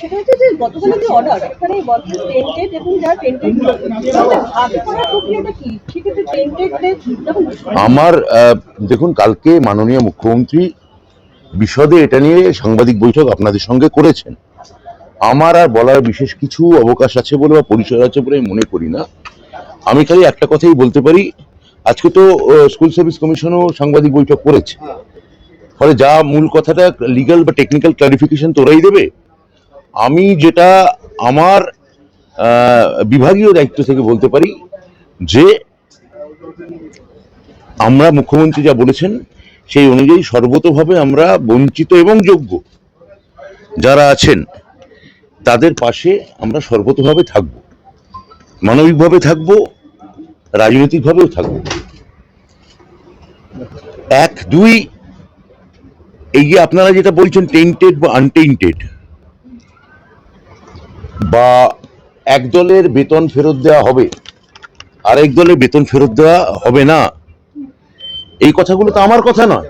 সেটা হচ্ছে যে যে অর্ডার এখানে টেন্টেড এবং টেন্টেড আমার দেখুন, কালকে মাননীয় মুখ্যমন্ত্রী বিশদে এটা নিয়ে সাংবাদিক বৈঠক আপনাদের সঙ্গে করেছেন। আমার আর বলার বিশেষ কিছু অবকাশ আছে বলে বা পরিচয় আছে বলে মনে করি না। আমি খালি একটা কথাই বলতে পারি, আজকে তো স্কুল সার্ভিস কমিশনও সাংবাদিক বৈঠক করেছে। ফলে যা মূল কথাটা লিগ্যাল বা টেকনিক্যাল ক্লারিফিকেশন তোরাই দেবে আমি যেটা আমার বিভাগীয় দায়িত্ব থেকে বলতে পারি যে আমরা মুখ্যমন্ত্রী যা বলেছেন, সেই অনুযায়ী সর্বতভাবে আমরা বঞ্চিত এবং যোগ্য যারা আছেন, তাদের পাশে আমরা সর্বতভাবে থাকব। মানবিকভাবে থাকব, রাজনৈতিকভাবেও থাকব। এক, দুই, এই যে আপনারা যেটা বলছেন টেন্টেড বা আনটেন্টেড বা এক দলের বেতন ফেরত দেওয়া হবে, আরেক দলের বেতন ফেরত দেওয়া হবে না, এই কথাগুলো তো আমার কথা নয়।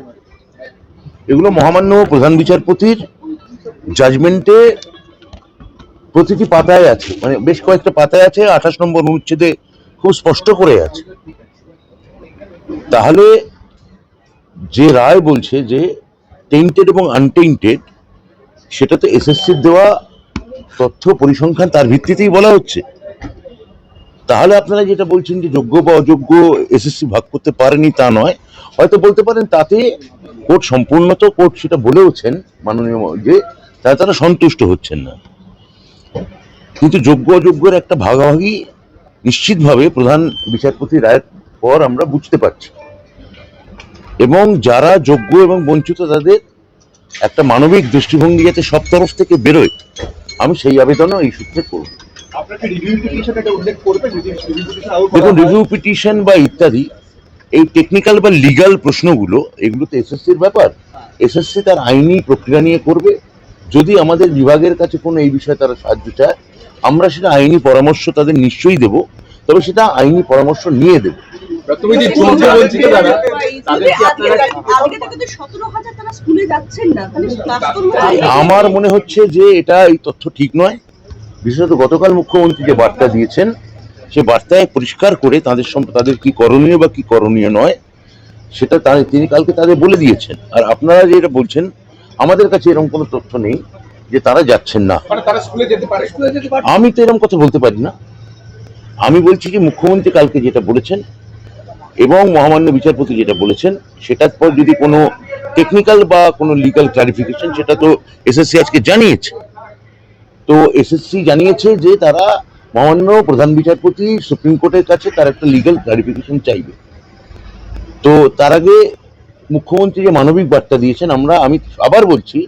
এগুলো মহামান্য প্রধান বিচারপতির জাজমেন্টে প্রতিটি পাতায় আছে মানে বেশ কয়েকটা পাতায় আছে, আঠাশ নম্বর অনুচ্ছেদে খুব স্পষ্ট করে আছে। তাহলে যে রায় বলছে যে টেন্টেড এবং আনটেন্টেড সেটা তো এসএসসির দেওয়া তথ্য পরিসংখ্যান তার ভিত্তিতেই বলা হচ্ছে। তাহলে আপনারা যেটা বলছেন যে যোগ্য বা অযোগ্য এসএসসি ভাগ করতে পারেনি তা নয়, হয়তো বলতে পারেন তাতে কোর্ট সম্পূর্ণত কোর্ট সেটা বলেওছেন, মাননীয় যে, তাতে তারা সন্তুষ্ট হচ্ছেন না। কিন্তু যোগ্য অযোগ্যের একটা ভাগাভাগি নিশ্চিতভাবে প্রধান বিচারপতি রায়ের পর আমরা বুঝতে পারছি। এবং যারা যোগ্য এবং বঞ্চিত তাদের একটা মানবিক দৃষ্টিভঙ্গি যাতে সব তরফ থেকে বেরোয় আমি সেই আবেদনও এই সূত্রে করব। দেখুন রিভিউ পিটিশন বা ইত্যাদি এই টেকনিক্যাল বা লিগ্যাল প্রশ্নগুলো এগুলো তো এসএসসির ব্যাপার। এসএসসি তার আইনি প্রক্রিয়া নিয়ে করবে। যদি আমাদের বিভাগের কাছে কোনো এই বিষয়ে তারা সাহায্য চায় আমরা সেটা আইনি পরামর্শ তাদের নিশ্চয়ই দেব। তবে সেটা আইনি পরামর্শ নিয়ে দেব। তুমি যে যোগ্য বঞ্চিত যারা তাদেরকে আপনারা আজকে থেকে তো সতেরো হাজার তারা স্কুলে যাচ্ছেন না তাহলে ক্লাস করব আমার মনে হচ্ছে যে এটা এই তথ্য ঠিক নয়। বিশেষত গতকাল মুখ্যমন্ত্রী যে বার্তা দিয়েছেন সে বার্তায় পরিষ্কার করে তাদের তাদের কি করণীয় বা কি করণীয় নয় সেটা তা- তিনি কালকে তাদের বলে দিয়েছেন। আর আপনারা যেটা বলছেন আমাদের কাছে এরকম কোনো তথ্য নেই যে তারা যাচ্ছেন না। মানে তারা স্কুলে যেতে পারে। স্কুলে যেতে পারে। আমি তো এরকম কথা বলতে পারি না। আমি বলছি যে মুখ্যমন্ত্রী কালকে যেটা বলেছেন এবং মহামান্য বিচারপতি যেটা বলেছেন, সেটার পর যদি কোনো টেকনিক্যাল বা কোনো লিগ্যাল ক্লারিফিকেশন সেটা তো এসএসসি আজকে জানিয়েছে। তো এসএসসি জানিয়েছে যে তারা মহামান্য প্রধান বিচারপতি সুপ্রিম কোর্টের কাছে তার একটা লিগ্যাল ক্লারিফিকেশন চাইবে। তো তার আগে মুখ্যমন্ত্রী যে মানবিক বার্তা দিয়েছেন, আমরা, আমি আবার বলছি,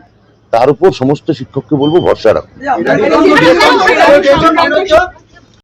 তার উপর সমস্ত শিক্ষককে বলব ভরসা রাখুন।